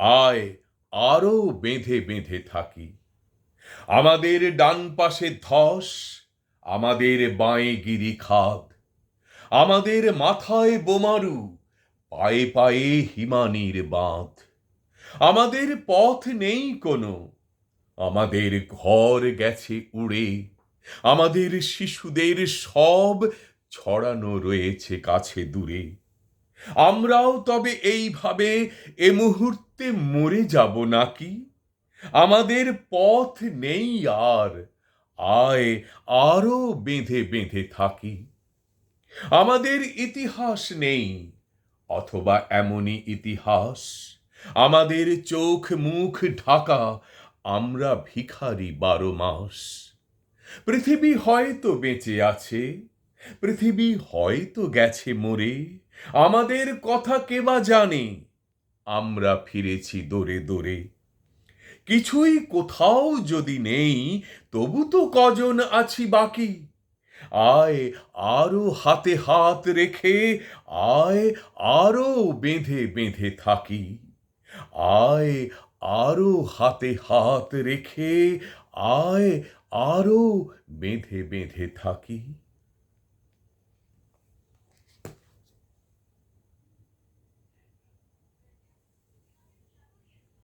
আয় আরও বেঁধে বেঁধে থাকি। আমাদের ডান পাশে ধস, আমাদের বাঁয়ে গিরি খাদ। আমাদের মাথায় বোমারু, পায়ে পায়ে হিমানির বাঁধ। আমাদের পথ নেই কোনো, আমাদের ঘর গেছে উড়ে। আমাদের শিশুদের সব ছড়ানো রয়েছে কাছে দূরে। আমরাও তবে এইভাবে এ মুহূর্তে মরে যাব নাকি? আমাদের পথ নেই আর, আয় আরও বেঁধে বেঁধে থাকি। আমাদের ইতিহাস নেই, অথবা এমনই ইতিহাস। আমাদের চোখ মুখ ঢাকা, আমরা ভিখারি বারো মাস। পৃথিবী হয়তো বেঁচে আছে, পৃথিবী হয়তো গেছে মরে। আমাদের কথা কেবা জানে? আমরা ফিরেছি দৌড়ে দৌড়ে কিছুই কোথাও যদি নেই, তবু তো কজন আছি বাকি। আয় আরও হাতে হাত রেখে, আয় আরও বেঁধে বেঁধে থাকি। আয় আরও হাতে হাত রেখে, আয় আরও বেঁধে বেঁধে থাকি।